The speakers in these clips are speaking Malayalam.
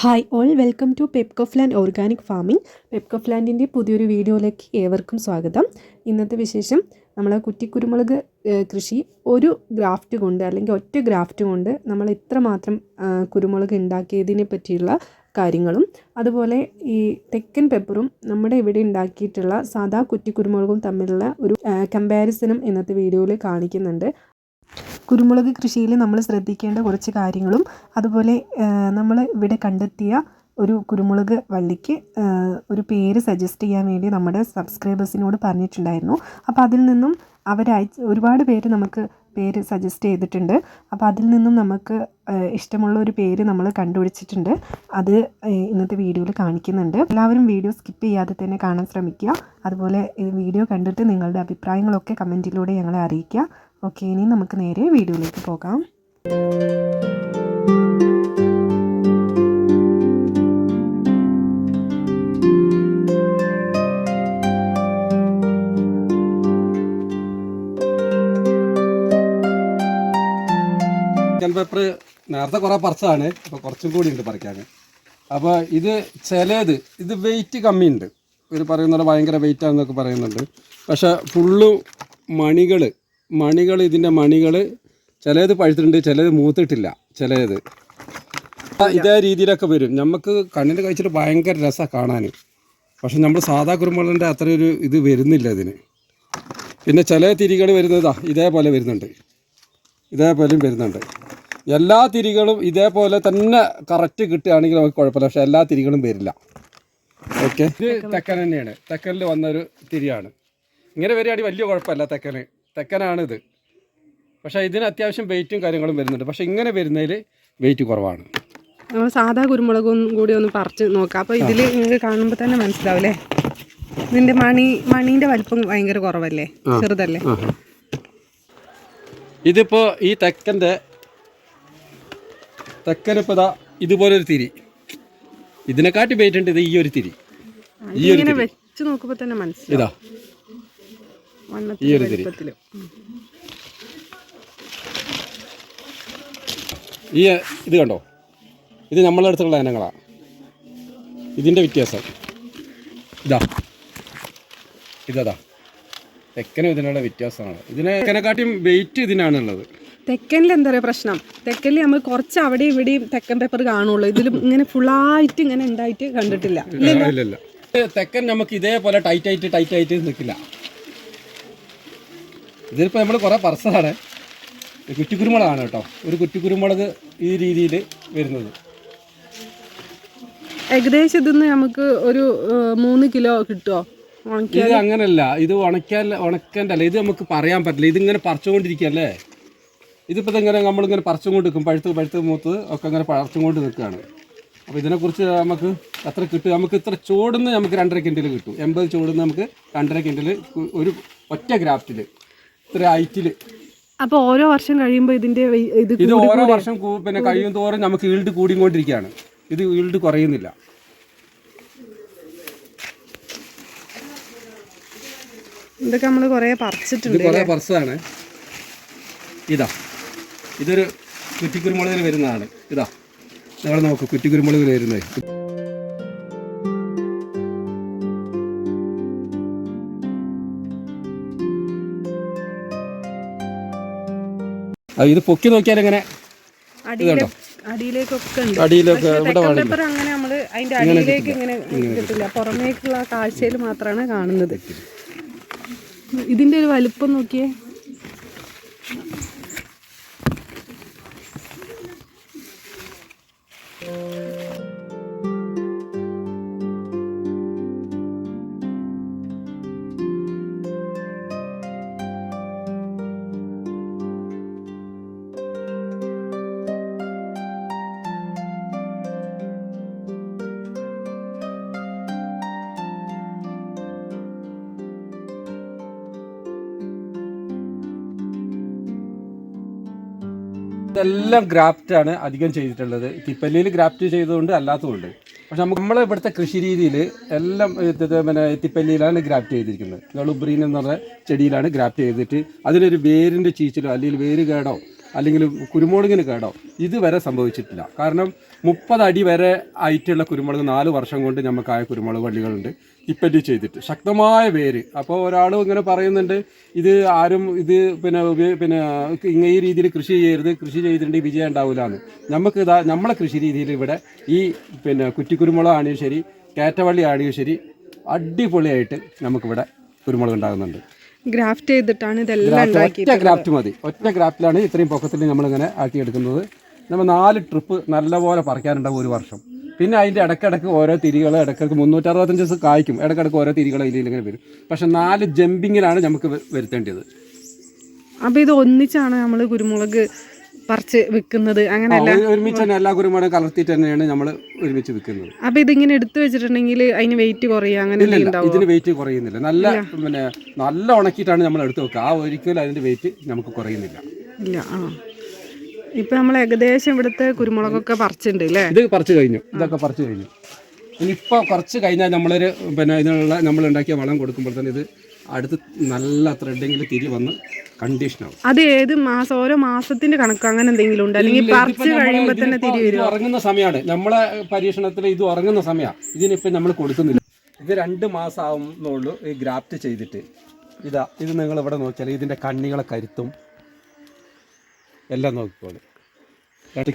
ഹായ് ഓൾ വെൽക്കം ടു പെപ്കോഫ്ലാൻഡ് ഓർഗാനിക് ഫാമിംഗ് പെപ്കോഫ്ലാൻഡിന്റെ പുതിയൊരു വീഡിയോയിലേക്ക് ഏവർക്കും സ്വാഗതം. ഇന്നത്തെ വിശേഷം നമ്മൾ കുറ്റിക്കുരുമുളക് കുരുമുളക് കൃഷി ഒരു ഗ്രാഫ്റ്റ് കൊണ്ട് അല്ലെങ്കിൽ ഒറ്റ ഗ്രാഫ്റ്റ് കൊണ്ട് നമ്മൾ ഇത്രമാത്രം കുരുമുളക് ഉണ്ടാക്കിയതിനെ പറ്റിയുള്ള കാര്യങ്ങളും അതുപോലെ ഈ തെക്കൻ പെപ്പറും നമ്മുടെ ഇവിടെ ഉണ്ടാക്കിയിട്ടുള്ള സാധാ കുറ്റിക്കുരുമുളകും തമ്മിലുള്ള ഒരു കമ്പാരിസനും ഇന്നത്തെ വീഡിയോയിൽ കാണിക്കുന്നുണ്ട്. കുരുമുളക് കൃഷിയിൽ നമ്മൾ ശ്രദ്ധിക്കേണ്ട കുറച്ച് കാര്യങ്ങളും അതുപോലെ നമ്മൾ ഇവിടെ കണ്ടെത്തിയ ഒരു കുരുമുളക് വള്ളിക്ക് ഒരു പേര് സജസ്റ്റ് ചെയ്യാൻ വേണ്ടി നമ്മുടെ സബ്സ്ക്രൈബേഴ്സിനോട് പറഞ്ഞിട്ടുണ്ടായിരുന്നു. അപ്പോൾ അതിൽ നിന്നും അവരായി ഒരുപാട് പേര് നമുക്ക് പേര് സജസ്റ്റ് ചെയ്തിട്ടുണ്ട്. അപ്പോൾ അതിൽ നിന്നും നമുക്ക് ഇഷ്ടമുള്ള ഒരു പേര് നമ്മൾ കണ്ടുപിടിച്ചിട്ടുണ്ട്. അത് ഇന്നത്തെ വീഡിയോയിൽ കാണിക്കുന്നുണ്ട്. എല്ലാവരും വീഡിയോ സ്കിപ്പ് ചെയ്യാതെ തന്നെ കാണാൻ ശ്രമിക്കുക. അതുപോലെ വീഡിയോ കണ്ടിട്ട് നിങ്ങളുടെ അഭിപ്രായങ്ങളൊക്കെ കമന്റിലൂടെ ഞങ്ങളെ അറിയിക്കുക. ഓക്കെ ഇനി നമുക്ക് നേരെ വീഡിയോയിലേക്ക് പോകാം. പേപ്പർ നേരത്തെ കുറെ പറിച്ചതാണ് അപ്പോൾ കുറച്ചും കൂടി ഉണ്ട് പറിക്കാൻ. അപ്പോൾ ഇത് ചിലത് ഇത് വെയിറ്റ് കമ്മിയുണ്ട്. ഇവർ പറയുന്നത് ഭയങ്കര വെയിറ്റ് ആണെന്നൊക്കെ പറയുന്നുണ്ട്. പക്ഷെ ഫുള്ള് മണികൾ മണികൾ ഇതിന്റെ മണികൾ ചിലത് പഴുത്തിട്ടുണ്ട് ചിലത് മൂത്തിട്ടില്ല ചിലത്. ഇതേ രീതിയിലൊക്കെ വരും. നമുക്ക് കണ്ണിന് കഴിച്ചിട്ട് ഭയങ്കര രസമാണ് കാണാൻ. പക്ഷെ നമ്മൾ സാധാ കുരുമുളകിന്റെ അത്ര ഒരു ഇത് വരുന്നില്ല ഇതിന്. പിന്നെ ചില തിരികൾ വരുന്നതാ ഇതേപോലെ വരുന്നുണ്ട്. ഇതേപോലെയും വരുന്നുണ്ട്. എല്ലാ തിരികളും ഇതേപോലെ തന്നെ കറക്റ്റ് കിട്ടുകയാണെങ്കിൽ നമുക്ക് കുഴപ്പമില്ല. പക്ഷെ എല്ലാ തിരികളും വരില്ല. ഓക്കെ ഇത് തെക്കൻ തന്നെയാണ്. തെക്കനിൽ വന്നൊരു തിരിയാണ്. ഇങ്ങനെ വരികയാണെങ്കിൽ വലിയ കുഴപ്പമില്ല തെക്കന്. തെക്കനാണിത്. പക്ഷേ ഇതിന് അത്യാവശ്യം വെയിറ്റും കാര്യങ്ങളും വരുന്നുണ്ട്. പക്ഷേ ഇങ്ങനെ വരുന്നതിൽ വെയിറ്റ് കുറവാണ്. നമ്മൾ സാധാ കുരുമുളകും കൂടി ഒന്ന് പറിച്ച് നോക്കാം. അപ്പോൾ ഇതിൽ നിങ്ങൾക്ക് കാണുമ്പോൾ തന്നെ മനസ്സിലാവില്ലേ? ഇതിന്റെ മണി മണീന്റെ വലിപ്പം ഭയങ്കര കുറവല്ലേ? ചെറുതല്ലേ? ഇതിപ്പോൾ ഈ തെക്കന്റെ തെക്കനിപ്പോൾ ഇതാ ഇതുപോലൊരു തിരി. ഇതിനെക്കാട്ടി വെയിറ്റ് ഉണ്ട് ഇത് ഈ ഒരു തിരി. ഈ ഒരു വെച്ച് നോക്കുമ്പോൾ തന്നെ മനസ്സിലാവും. ഇതാ. ഈ വണ്ണത്തിലും ഒരു തിരി. ഈ ഇത് കണ്ടോ? ഇത് നമ്മളെ അടുത്തുള്ള ഇനങ്ങളാണ് ഇതിന്റെ വ്യത്യാസം. ഇതാ. ഇതാ തെക്കനും ഇതിനുള്ള വ്യത്യാസമാണ്. ഇതിനെ തെക്കനെക്കാട്ടിയും വെയിറ്റ് ഇതിനാണുള്ളത്. തെക്കനിൽ എന്താ പറയുക പ്രശ്നം? തെക്കനിൽ നമ്മൾ കുറച്ച് അവിടെ ഇവിടെയും തെക്കൻ പേപ്പർ കാണുള്ളൂ. ഇതിലും ഇങ്ങനെ ഫുള്ളായിട്ട് ഇങ്ങനെ ഉണ്ടായിട്ട് കണ്ടിട്ടില്ല. തെക്കൻ നമുക്ക് ഇതേപോലെ ടൈറ്റ് ആയിട്ട് ടൈറ്റ് ആയിട്ട് നിൽക്കില്ല. ഇതിലിപ്പോൾ നമ്മൾ കുറേ പറസതാണ് കുറ്റിക്കുരുമുളകാണ് കേട്ടോ. ഒരു കുറ്റിക്കുരുമുളക് ഈ രീതിയിൽ വരുന്നത്. ഏകദേശം ഇതിന്ന് നമുക്ക് ഒരു മൂന്ന് കിലോ കിട്ടുമോ ഇത് അങ്ങനല്ല. ഇത് ഉണക്കാൻ ഉണക്കണ്ടല്ല. അല്ല ഇത് നമുക്ക് പറയാൻ പറ്റില്ല. ഇതിങ്ങനെ പറിച്ചുകൊണ്ടിരിക്കുകയല്ലേ? ഇതിപ്പോൾ ഇങ്ങനെ നമ്മളിങ്ങനെ പറിച്ചുകൊണ്ട് നിൽക്കും പഴുത്ത് പഴുത്ത് മൂത്ത് ഒക്കെ ഇങ്ങനെ പറിച്ചുകൊണ്ട് നിൽക്കുകയാണ് അപ്പോൾ ഇതിനെക്കുറിച്ച് നമുക്ക് എത്ര കിട്ടും? നമുക്ക് ഇത്ര ചോടുന്ന് നമുക്ക് രണ്ടര കിൻഡിൽ കിട്ടും. എൺപത് ചോടുന്ന് നമുക്ക് രണ്ടര കിൻഡിൽ ഒരു ഒറ്റ ഗ്രാഫ്റ്റിൽ ഇത്ര ഹൈറ്റിൽ അപ്പോൾ ഓരോ വർഷം കഴിയുമ്പോൾ ഇതിന്റെ ഇത് ഇത് ഓരോ വർഷം കൂ- പിന്നെ കഴിയും തോറും നമുക്ക് ഈൽഡ് കൂടിക്കൊണ്ടിരിക്കുകയാണ്. ഇത് ഈൽഡ് കുറയുന്നില്ല. ഇതൊക്കെ നമ്മൾ കുറേ ഇത് പറിച്ചിട്ടുണ്ട് കുറേ പർസാണ് ഇതാ. ഇതൊരു കുറ്റിക്കുരുമുളകിൽ വരുന്നതാണ്. ഇതാ. നിങ്ങൾ നോക്കൂ കുറ്റിക്കുരുമുളകിൽ വരുന്നത്. ഇത് പൊക്കി നോക്കിയാൽ എങ്ങനെ? അടിയിലെ അടിയിലേക്കൊക്കെ അടിയിലൊക്കെ ഇവിടെ അങ്ങനെ നമ്മൾ അതിന്റെ അടിയിലേക്ക് ഇങ്ങനെ കിട്ടില്ല പുറമേക്കുള്ള കാഴ്ചയിൽ മാത്രമാണ് കാണുന്നത്. ഇതിന്റെ ഒരു വലുപ്പം നോക്കിയേ. ഇതെല്ലാം ഗ്രാഫ്റ്റ് ആണ് അധികം ചെയ്തിട്ടുള്ളത്. തിപ്പല്ലിയിൽ ഗ്രാഫ്റ്റ് ചെയ്തതുകൊണ്ട് അല്ലാത്തതുകൊണ്ട്. പക്ഷെ നമുക്ക് നമ്മളെ ഇവിടുത്തെ കൃഷി രീതിയിൽ എല്ലാം പിന്നെ തിപ്പല്ലിയിലാണ് ഗ്രാഫ്റ്റ് ചെയ്തിരിക്കുന്നത്. ഗളുബ്രീൻ എന്ന് പറഞ്ഞ ചെടിയിലാണ് ഗ്രാഫ്റ്റ് ചെയ്തിട്ട് അതിനൊരു വേരിന്റെ ചീച്ചിലോ അല്ലെങ്കിൽ വേര് കേടോ അല്ലെങ്കിൽ കുരുമുളകിന് കേടോ ഇതുവരെ സംഭവിച്ചിട്ടില്ല. കാരണം മുപ്പത് അടി വരെ ആയിട്ടുള്ള കുരുമുളക് നാല് വർഷം കൊണ്ട് നമുക്കായ കുരുമുളക് വള്ളികളുണ്ട്. ഇപ്പറ്റി ചെയ്തിട്ട് ശക്തമായ വേര്. അപ്പോൾ ഒരാൾ ഇങ്ങനെ പറയുന്നുണ്ട് ഇത് ആരും ഇത് പിന്നെ പിന്നെ ഇങ്ങനെ ഈ രീതിയിൽ കൃഷി ചെയ്യരുത് കൃഷി ചെയ്തിട്ടുണ്ടെങ്കിൽ വിജയം ഉണ്ടാവില്ല എന്ന് നമുക്ക് ഇതാ നമ്മളെ കൃഷി രീതിയിൽ ഇവിടെ ഈ പിന്നെ കുറ്റിക്കുരുമുളകാണെങ്കിലും ശരി കയറ്റവള്ളി ആണെങ്കിലും ശരി അടിപൊളിയായിട്ട് നമുക്കിവിടെ കുരുമുളക് ഉണ്ടാകുന്നുണ്ട്. ഗ്രാഫ്റ്റ് ചെയ്തിട്ടാണ് ഇതെല്ലാം ഒറ്റ ഗ്രാഫ്റ്റ് മതി. ഒറ്റ ഗ്രാഫ്റ്റിലാണ് ഇത്രയും പൊക്കത്തിൽ നമ്മളിങ്ങനെ ആക്കിയെടുക്കുന്നത്. നമ്മൾ നാല് ട്രിപ്പ് നല്ലപോലെ പറിക്കാനുണ്ടാവും ഒരു വർഷം. പിന്നെ അതിന്റെ ഇടക്കിടക്ക് ഓരോ തിരികൾ ഇടക്കിടക്ക് മുന്നൂറ്ററുപത്തഞ്ച് ദിവസം കായ്ക്കും. ഇടക്കിടക്ക് ഓരോ തിരികൾ ഇങ്ങനെ വരും. പക്ഷെ നാല് ജമ്പിങ്ങിലാണ് നമുക്ക് വരുത്തേണ്ടത്. അപ്പൊ ഇത് ഒന്നിച്ചാണ് നമ്മൾ കുരുമുളക് പറിച്ച് വിൽക്കുന്നത് അങ്ങനെയല്ല ഒരു- ഒരുമിച്ച് തന്നെ എല്ലാ കുരുമുളകും കലർത്തിയിട്ട് തന്നെയാണ് നമ്മൾ ഒരുമിച്ച് വിൽക്കുന്നത്. അപ്പൊ ഇതിങ്ങനെ എടുത്തു വെച്ചിട്ടുണ്ടെങ്കിൽ അതിന് വെയിറ്റ് കുറയുക അങ്ങനെ ഇതിന് വെയിറ്റ് കുറയുന്നില്ല. നല്ല പിന്നെ നല്ല ഉണക്കിയിട്ടാണ് നമ്മൾ എടുത്ത് വെക്കുക. ആ ഒരിക്കലും അതിന്റെ വെയിറ്റ് നമുക്ക് കുറയുന്നില്ല. ഇല്ല ആ. ഇപ്പൊ നമ്മൾ ഏകദേശം ഇവിടുത്തെ കുരുമുളകൊക്കെ പറിച്ചിട്ടുണ്ട് അല്ലേ ഇത് പറിച്ചു കഴിഞ്ഞു. ഇതൊക്കെ പറിച്ചു കഴിഞ്ഞു. ഇനിയിപ്പോൾ കുറച്ച് കഴിഞ്ഞാൽ നമ്മളൊരു പിന്നെ ഇതിനുള്ള നമ്മൾ ഉണ്ടാക്കിയ വളം കൊടുക്കുമ്പോൾ തന്നെ ഇത് അടുത്ത് നല്ല ത്രെഡിങ്ങിൽ തിരി വന്ന് കണ്ടീഷനാവും അത് ഏത് മാസം? ഓരോ മാസത്തിന്റെ കണക്ക് അങ്ങനെ എന്തെങ്കിലും ഉണ്ട്? അല്ലെങ്കിൽ പറിച്ച് കഴിയുമ്പോ തന്നെ തിരി വരും ഉറങ്ങുന്ന സമയമാണ് നമ്മളെ പരീക്ഷണത്തിൽ ഇത് ഉറങ്ങുന്ന സമയമാണ് ഇതിനിപ്പോൾ നമ്മൾ കൊടുക്കുന്നില്ല. ഇത് രണ്ട് മാസം ആവുന്നുള്ളൂ ഈ ഗ്രാഫ്റ്റ് ചെയ്തിട്ട്. ഇതാ ഇത് നിങ്ങൾ ഇവിടെ നോക്കിയാൽ ഇതിന്റെ കണ്ണികളെ കരുത്തും. എല്ലാം നോക്കിക്കോളൂ.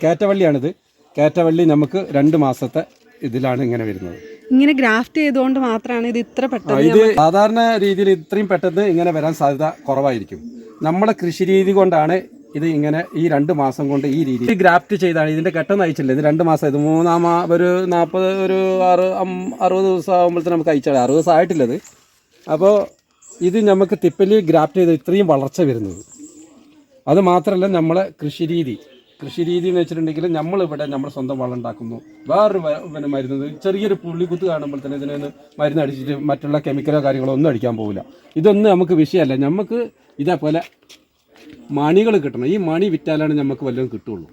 കാറ്റവള്ളിയാണിത്. കാറ്റവള്ളി നമുക്ക് രണ്ട് മാസത്തെ ഇതിലാണ് ഇങ്ങനെ വരുന്നത്. ഇങ്ങനെ ഗ്രാഫ്റ്റ് ചെയ്തുകൊണ്ട് മാത്രമാണ് ഇത് ഇത്ര പെട്ടെന്ന് ഇത് സാധാരണ രീതിയിൽ ഇത്രയും പെട്ടെന്ന് ഇങ്ങനെ വരാൻ സാധ്യത കുറവായിരിക്കും. നമ്മുടെ കൃഷി രീതി കൊണ്ടാണ് ഇത് ഇങ്ങനെ ഈ രണ്ട് മാസം കൊണ്ട് ഈ രീതി ഗ്രാഫ്റ്റ് ചെയ്താണ്. ഇതിന്റെ ഘട്ടം അയച്ചില്ല? ഇത് രണ്ട് മാസം ഇത് മൂന്നാം ഒരു നാൽപ്പത് ഒരു ആറ് അം- അറുപത് ദിവസം ആകുമ്പോഴത്തേന് നമുക്ക് അയച്ചാൽ അറുപത് ദിവസം ആയിട്ടില്ലത് അപ്പോൾ ഇത് നമുക്ക് തിപ്പലി ഗ്രാഫ്റ്റ് ചെയ്ത് ഇത്രയും വളർച്ച വരുന്നത്. അത് മാത്രമല്ല നമ്മളെ കൃഷി രീതി. കൃഷി രീതി എന്ന് വെച്ചിട്ടുണ്ടെങ്കിൽ നമ്മളിവിടെ നമ്മൾ സ്വന്തം വളം ഉണ്ടാക്കുന്നു. വേറൊരു പിന്നെ മരുന്ന് ചെറിയൊരു പുള്ളിക്കുത്ത് കാണുമ്പോൾ തന്നെ ഇതിനൊന്ന് മരുന്ന് അടിച്ചിട്ട് മറ്റുള്ള കെമിക്കലോ കാര്യങ്ങളോ ഒന്നും അടിക്കാൻ പോകില്ല ഇതൊന്നും നമുക്ക് വിഷയമല്ല. നമുക്ക് ഇതേപോലെ മണികൾ കിട്ടണം. ഈ മണി വിറ്റാലാണ് നമുക്ക് വല്ലതും കിട്ടുള്ളൂ.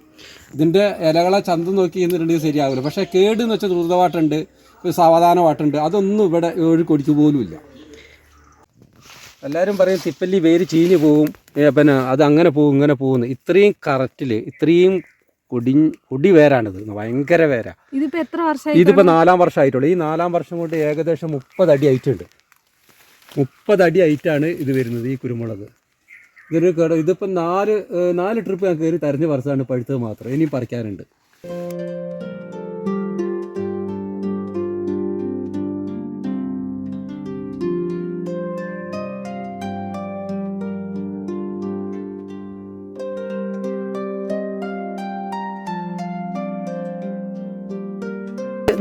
ഇതിന്റെ ഇലകളെ ചന്ത നോക്കി എന്നിട്ടുണ്ടെങ്കിൽ ശരിയാവില്ല. പക്ഷേ കേട് എന്ന് വെച്ചാൽ ദ്രുതവാട്ടുണ്ട് സാവധാനമായിട്ടുണ്ട് അതൊന്നും ഇവിടെ ഒരു കൊടിക്ക് പോലും ഇല്ല എല്ലാവരും പറയും തിപ്പല്ലി വേര് ചീഞ്ഞ് പോവും. പിന്നെ അത് അങ്ങനെ പോകും ഇങ്ങനെ പോകുന്നു ഇത്രയും കറക്റ്റിൽ ഇത്രയും കൊടി കൊടി വേരാണിത്. ഭയങ്കര വേരാ. ഇതിപ്പോ എത്ര വർഷം ഇതിപ്പോ നാലാം വർഷം ആയിട്ടുള്ളൂ. ഈ നാലാം വർഷം കൊണ്ട് ഏകദേശം മുപ്പത് അടി ആയിട്ടുണ്ട് മുപ്പത് അടി ആയിട്ടാണ് ഇത് വരുന്നത് ഈ കുരുമുളക്. ഇതൊരു കേടോ ഇതിപ്പോ നാല് നാല് ട്രിപ്പ് ഞാൻ കയറി തെരഞ്ഞ് പറിച്ചതാണ് പഴുത്തത് മാത്രം. ഇനിയും പറിക്കാനുണ്ട്.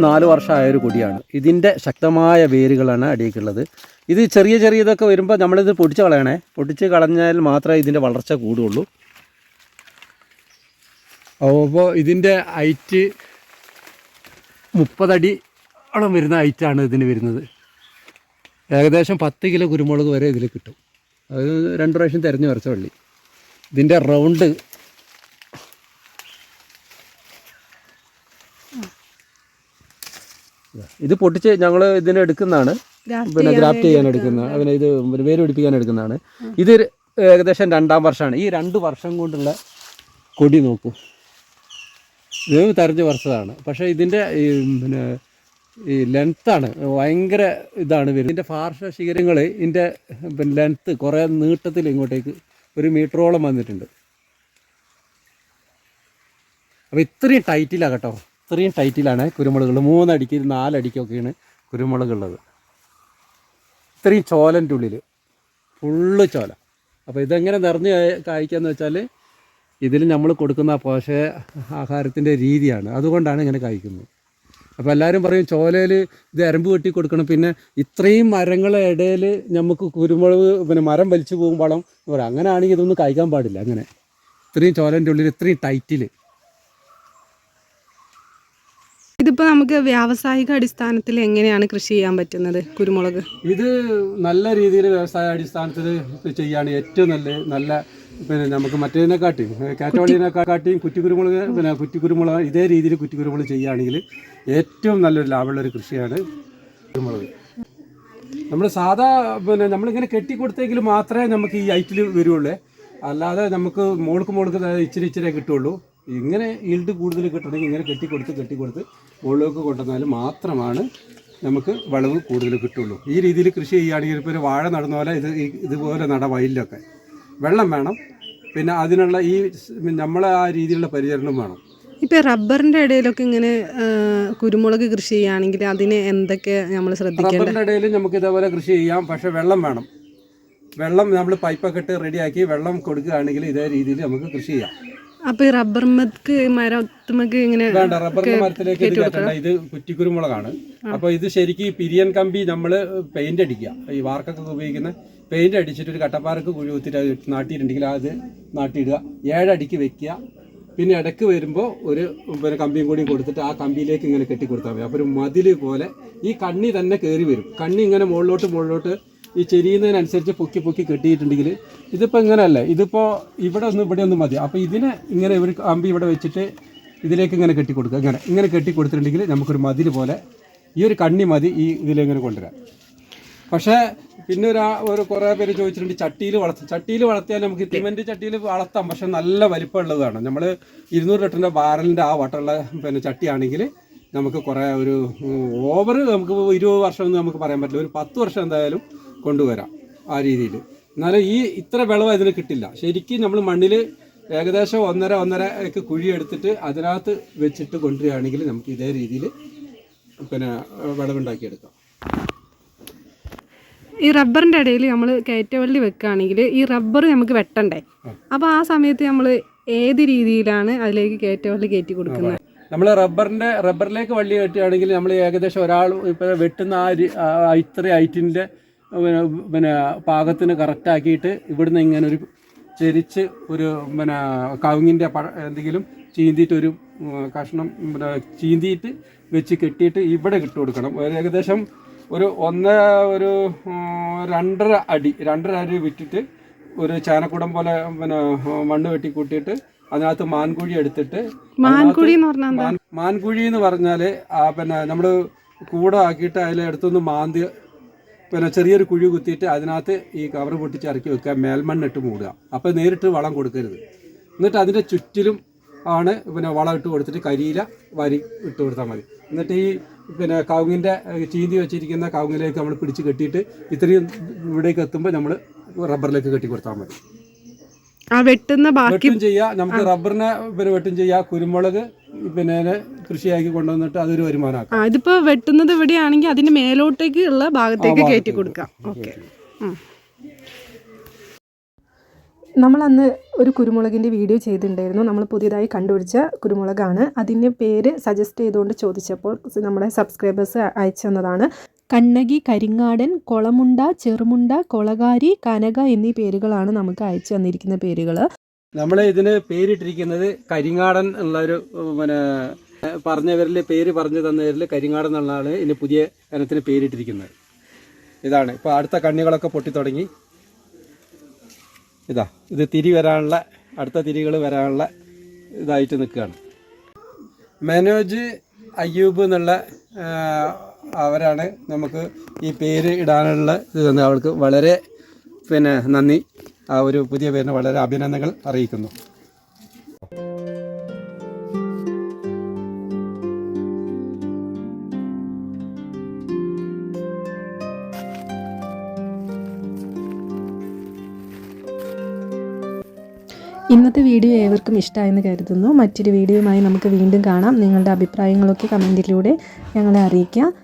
നാല് വർഷമായ ഒരു കൊടിയാണ്. ഇതിന്റെ ശക്തമായ വേരുകളാണ് അടിയിക്കുള്ളത് ഇത് ചെറിയ ചെറിയ ഇതൊക്കെ വരുമ്പോൾ നമ്മളിത് പൊടിച്ച് കളയണേ. പൊടിച്ച് കളഞ്ഞാൽ മാത്രമേ ഇതിന്റെ വളർച്ച കൂടുള്ളൂ. അപ്പോൾ ഇതിന്റെ ഹൈറ്റ് മുപ്പതടി ഓളം വരുന്ന ഹൈറ്റാണ് ഇതിന് വരുന്നത്. ഏകദേശം പത്ത് കിലോ കുരുമുളക് വരെ ഇതിൽ കിട്ടും. അത് രണ്ട് പ്രാവശ്യം തിരഞ്ഞു വരച്ച വള്ളി. ഇതിന്റെ റൗണ്ട് ഇത് പൊട്ടിച്ച് ഞങ്ങൾ ഇതിനെ എടുക്കുന്നതാണ്. പിന്നെ ഗ്രാഫ്റ്റ് ചെയ്യാൻ എടുക്കുന്ന പിന്നെ ഇത് വേര് പിടിപ്പിക്കാൻ എടുക്കുന്നതാണ്. ഇത് ഏകദേശം രണ്ടാം വർഷമാണ്. ഈ രണ്ട് വർഷം കൊണ്ടുള്ള കൊടി നോക്കൂ. വേവ് തരഞ്ഞ് വർഷതാണ് പക്ഷേ ഇതിന്റെ ഈ പിന്നെ ഈ ലെങ്ത്താണ് ഭയങ്കര ഇതാണ് വരുന്നത്. ഇതിന്റെ പാർശ്വ ശിഖരങ്ങൾ ഇതിന്റെ പിന്നെ ലെങ്ത്ത് കുറേ നീട്ടത്തിൽ ഇങ്ങോട്ടേക്ക് ഒരു മീറ്ററോളം വന്നിട്ടുണ്ട്. അപ്പോൾ ഇത്രയും ടൈറ്റിലാണ് കേട്ടോ. ഇത്രയും ടൈറ്റിലാണ് കുരുമുളകുകൾ മൂന്നടിക്ക് നാലടിക്കൊക്കെയാണ് കുരുമുളകുള്ളത്. ഇത്രയും ചോലന്റെ ഉള്ളിൽ ഫുള്ള് ചോല. അപ്പോൾ ഇതെങ്ങനെ നിറഞ്ഞ് കായ- കായ്ക്കാന്ന് വെച്ചാൽ ഇതിൽ നമ്മൾ കൊടുക്കുന്ന പോഷക ആഹാരത്തിന്റെ രീതിയാണ്. അതുകൊണ്ടാണ് ഇങ്ങനെ കായ്ക്കുന്നത്. അപ്പോൾ എല്ലാവരും പറയും ചോലയിൽ ഇത് എരമ്പ് വെട്ടി കൊടുക്കണം. പിന്നെ ഇത്രയും മരങ്ങളെ ഇടയിൽ നമുക്ക് കുരുമുളക് പിന്നെ മരം വലിച്ചു പോകും വളം പറയാം. ഇതൊന്നും കായ്ക്കാൻ പാടില്ല. അങ്ങനെ. ഇത്രയും ചോലന്റെ ഉള്ളിൽ ഇത്രയും ടൈറ്റിൽ ഇതിപ്പോ നമുക്ക് വ്യാവസായിക അടിസ്ഥാനത്തിൽ എങ്ങനെയാണ് കൃഷി ചെയ്യാൻ പറ്റുന്നത്? കുരുമുളക്. ഇത് നല്ല രീതിയിൽ വ്യവസായ അടിസ്ഥാനത്തിൽ ചെയ്യാണ് ഏറ്റവും നല്ല നല്ല പിന്നെ നമുക്ക് മറ്റേതിനെക്കാട്ടിയും കാറ്റോളിനെക്കാട്ടിയും കുറ്റിക്കുരുമുളക് പിന്നെ കുറ്റിക്കുരുമുളക് ഇതേ രീതിയിൽ കുറ്റിക്കുരുമുളക് ചെയ്യുകയാണെങ്കിൽ ഏറ്റവും നല്ലൊരു ലാഭമുള്ളൊരു കൃഷിയാണ് കുരുമുളക്. നമ്മൾ സാധാ പിന്നെ നമ്മളിങ്ങനെ കെട്ടിക്കൊടുത്തെങ്കിൽ മാത്രമേ നമുക്ക് ഈ ഐറ്റിൽ വരുള്ളൂ. അല്ലാതെ നമുക്ക് മോൾക്ക് മോൾക്ക് ഇച്ചിരി ഇച്ചിരി കിട്ടുള്ളൂ. ഇങ്ങനെ ഈൽഡ് കൂടുതൽ കിട്ടണമെങ്കിൽ ഇങ്ങനെ കെട്ടിക്കൊടുത്ത് കെട്ടിക്കൊടുത്ത് മുകളിലേക്ക് കൊണ്ടുവന്നാൽ മാത്രമാണ് നമുക്ക് വളവ് കൂടുതൽ കിട്ടുള്ളൂ. ഈ രീതിയിൽ കൃഷി ചെയ്യുകയാണെങ്കിൽ ഇപ്പോൾ ഒരു വാഴ നടന്ന പോലെ ഇത് ഇതുപോലെ നട വയലിലൊക്കെ. വെള്ളം വേണം. പിന്നെ അതിനുള്ള ഈ നമ്മളെ ആ രീതിയിലുള്ള പരിചരണം വേണം. ഇപ്പൊ റബ്ബറിന്റെ ഇടയിലൊക്കെ ഇങ്ങനെ കുരുമുളക് കൃഷി ചെയ്യുകയാണെങ്കിൽ അതിന് എന്തൊക്കെ നമ്മൾ ശ്രദ്ധിക്കണം റബ്ബറിന്റെ ഇടയിൽ നമുക്ക് ഇതേപോലെ കൃഷി ചെയ്യാം. പക്ഷേ വെള്ളം വേണം. വെള്ളം നമ്മൾ പൈപ്പൊക്കെ ഇട്ട് റെഡിയാക്കി വെള്ളം കൊടുക്കുകയാണെങ്കിൽ ഇതേ രീതിയിൽ നമുക്ക് കൃഷി ചെയ്യാം. അപ്പൊ ഈ റബ്ബർ മക്ക് മരത്തുമക്ക് ഇങ്ങനെ വേണ്ട റബ്ബറിന്റെ മരത്തിലേക്ക് ഇത് കയറ്റണ്ട ഇത് കുറ്റിക്കുരുമുളകാണ്. അപ്പോൾ ഇത് ശരിക്കും പിരിയൻ കമ്പി നമ്മൾ പെയിന്റ് അടിക്കുക. ഈ വാർക്കൊക്കെ ഉപയോഗിക്കുന്ന പെയിന്റ് അടിച്ചിട്ട് ഒരു കട്ടപ്പാറക്ക് കുഴി കുത്തിട്ട് അത് നാട്ടിയിട്ടുണ്ടെങ്കിൽ അത് നാട്ടിയിടുക. ഏഴടിക്ക് വെക്കുക. പിന്നെ ഇടയ്ക്ക് വരുമ്പോൾ ഒരു പിന്നെ കമ്പിയും കൂടി കൊടുത്തിട്ട് ആ കമ്പിയിലേക്ക് ഇങ്ങനെ കെട്ടി കൊടുത്താൽ മതി. അപ്പോൾ ഒരു മതിൽ പോലെ ഈ കണ്ണി തന്നെ കയറി വരും. കണ്ണി ഇങ്ങനെ മുകളിലോട്ട് മുകളിലോട്ട് ഈ ചെരിയുന്നതിനനുസരിച്ച് പൊക്കി പൊക്കി കെട്ടിയിട്ടുണ്ടെങ്കിൽ ഇതിപ്പോൾ ഇങ്ങനെയല്ലേ? ഇതിപ്പോൾ ഇവിടെ ഒന്ന് ഇവിടെ ഒന്ന് മതി. അപ്പോൾ ഇതിനെ ഇങ്ങനെ ഒരു അമ്പി ഇവിടെ വെച്ചിട്ട് ഇതിലേക്ക് ഇങ്ങനെ കെട്ടി കൊടുക്കുക. ഇങ്ങനെ ഇങ്ങനെ കെട്ടി കൊടുത്തിട്ടുണ്ടെങ്കിൽ നമുക്കൊരു മതിൽ പോലെ ഈ ഒരു കണ്ണി മതി ഈ ഇതിലിങ്ങനെ കൊണ്ടുവരാം പക്ഷേ പിന്നെ ഒരു ഒരു കുറേ പേര് ചോദിച്ചിട്ടുണ്ട് ചട്ടിയിൽ വളർത്തും ചട്ടിയിൽ വളർത്തിയാൽ നമുക്ക് സിമെന്റ് ചട്ടിയിൽ വളർത്താം. പക്ഷെ നല്ല വലിപ്പമുള്ളതാണ്. നമ്മൾ ഇരുന്നൂറ് ലിറ്ററിന്റെ ബാരലിന്റെ ആ വട്ടമുള്ള പിന്നെ ചട്ടിയാണെങ്കിൽ നമുക്ക് കുറേ ഒരു ഓവർ നമുക്ക് ഇരുപത് വർഷം എന്ന് നമുക്ക് പറയാൻ പറ്റില്ല. ഒരു പത്ത് വർഷം എന്തായാലും കൊണ്ടുവരാം ആ രീതിയിൽ. എന്നാലും ഈ ഇത്ര വിളവ് അതിന് കിട്ടില്ല. ശരിക്കും നമ്മൾ മണ്ണിൽ ഏകദേശം ഒന്നര ഒന്നര ഒക്കെ കുഴി എടുത്തിട്ട് അതിനകത്ത് വെച്ചിട്ട് കൊണ്ടുവരികയാണെങ്കിൽ നമുക്ക് ഇതേ രീതിയിൽ പിന്നെ വിളവുണ്ടാക്കിയെടുക്കാം. ഈ റബ്ബറിന്റെ ഇടയിൽ നമ്മൾ കയറ്റവള്ളി വെക്കുകയാണെങ്കിൽ ഈ റബ്ബർ നമുക്ക് വെട്ടണ്ടേ? അപ്പോൾ ആ സമയത്ത് നമ്മൾ ഏത് രീതിയിലാണ് അതിലേക്ക് കയറ്റവള്ളി കയറ്റി കൊടുക്കുന്നത്? നമ്മൾ റബ്ബറിന്റെ റബ്ബറിലേക്ക് വള്ളി കെട്ടുകയാണെങ്കിൽ നമ്മൾ ഏകദേശം ഒരാൾ ഇപ്പോൾ വെട്ടുന്ന ആ ആ ഇത്ര ഐറ്റിന്റെ പിന്നെ പിന്നെ പാകത്തിന് കറക്റ്റാക്കിയിട്ട് ഇവിടുന്ന് ഇങ്ങനെ ഒരു ചെരിച്ച് ഒരു പിന്നെ കവുങ്ങിന്റെ പഴ എന്തെങ്കിലും ചീന്തിയിട്ട് ഒരു കഷ്ണം പിന്നെ ചീന്തിയിട്ട് വെച്ച് കെട്ടിയിട്ട് ഇവിടെ ഇട്ട് കൊടുക്കണം. ഒരു ഏകദേശം ഒരു ഒന്ന് ഒരു രണ്ടര അടി രണ്ടര അടി വിറ്റിട്ട് ഒരു ചാനക്കുടം പോലെ പിന്നെ മണ്ണ് വെട്ടി കൂട്ടിയിട്ട് അതിനകത്ത് മാൻകുഴി എടുത്തിട്ട് മാൻകുഴി എന്ന് പറഞ്ഞാൽ എന്താ? മാൻകുഴി എന്ന് പറഞ്ഞാൽ ആ പിന്നെ നമ്മൾ കൂടെ ആക്കിയിട്ട് അടുത്തൊന്ന് മാന്തി പിന്നെ ചെറിയൊരു കുഴി കുത്തിയിട്ട് അതിനകത്ത് ഈ കവർ പൊട്ടിച്ച് ഇറക്കി വെക്കുക. മേൽമണ്ണിട്ട് മൂടുക. അപ്പോൾ നേരിട്ട് വളം കൊടുക്കരുത്. എന്നിട്ട് അതിന്റെ ചുറ്റിലും ആണ് പിന്നെ വളം ഇട്ട് കൊടുത്തിട്ട് കരിയില വരി ഇട്ട് കൊടുത്താൽ മതി. എന്നിട്ട് ഈ പിന്നെ കവുങ്ങിന്റെ ചീന്തി വെച്ചിരിക്കുന്ന കവുങ്ങിലേക്ക് നമ്മൾ പിടിച്ച് കെട്ടിയിട്ട് ഇത്രയും ഇവിടേക്ക് എത്തുമ്പോൾ നമ്മൾ റബ്ബറിലേക്ക് കെട്ടി കൊടുത്താൽ മതി. വെട്ടുന്ന ബാക്കി വെട്ടും ചെയ്യാം നമുക്ക് റബ്ബറിനെ പിന്നെ വെട്ടും ചെയ്യാം കുരുമുളക് പിന്നെ കൃഷിയാക്കി കൊണ്ടുവന്നിട്ട് അതൊരു വരുമാനമാക്കാം. ആ ഇതിപ്പോ വെട്ടുന്നത് ഇവിടെയാണെങ്കിൽ അതിന്റെ മേലോട്ടേക്ക് ഉള്ള ഭാഗത്തേക്ക് കയറ്റി കൊടുക്കാം. ഓക്കെ. നമ്മളന്ന് ഒരു കുരുമുളകിന്റെ വീഡിയോ ചെയ്തിട്ടുണ്ടായിരുന്നു. നമ്മൾ പുതിയതായി കണ്ടുപിടിച്ച കുരുമുളകാണ്. അതിന്റെ പേര് സജസ്റ്റ് ചെയ്തുകൊണ്ട് ചോദിച്ചപ്പോൾ നമ്മുടെ സബ്സ്ക്രൈബേഴ്സ് അയച്ചു തന്നതാണ്. കണ്ണകി കരിങ്ങാടൻ കൊളമുണ്ട ചെറുമുണ്ട കൊളകാരി കനക എന്നീ പേരുകളാണ് നമുക്ക് അയച്ചു തന്നിരിക്കുന്ന പേരുകൾ നമ്മൾ ഇതിന് പേരിട്ടിരിക്കുന്നത് കരിങ്ങാടൻ എന്നുള്ള ഒരു പിന്നെ പറഞ്ഞവരിൽ പേര് പറഞ്ഞു തന്നവരിൽ കരിങ്ങാടൻ എന്നുള്ളതാണ് ഇതിന് പുതിയ ഇനത്തിന് പേരിട്ടിരിക്കുന്നത്. ഇതാണ്. ഇപ്പോൾ അടുത്ത കണ്ണികളൊക്കെ പൊട്ടിത്തുടങ്ങി. ഇതാ ഇത് തിരി വരാനുള്ള അടുത്ത തിരികൾ വരാനുള്ള ഇതായിട്ട് നിൽക്കുകയാണ്. മനോജ് അയ്യൂബ് എന്നുള്ള അവരാണ് നമുക്ക് ഈ പേര് ഇടാനുള്ള ഇത് തന്നെ. അവർക്ക് വളരെ പിന്നെ നന്ദി. ആ ഒരു പുതിയ പേരിന് വളരെ അഭിനന്ദനങ്ങൾ അറിയിക്കുന്നു. ഇന്നത്തെ വീഡിയോ ഏവർക്കും ഇഷ്ടമായെന്ന് കരുതുന്നു. മറ്റൊരു വീഡിയോയുമായി നമുക്ക് വീണ്ടും കാണാം. നിങ്ങളുടെ അഭിപ്രായങ്ങളൊക്കെ കമന്റിലൂടെ ഞങ്ങളെ അറിയിക്കുക.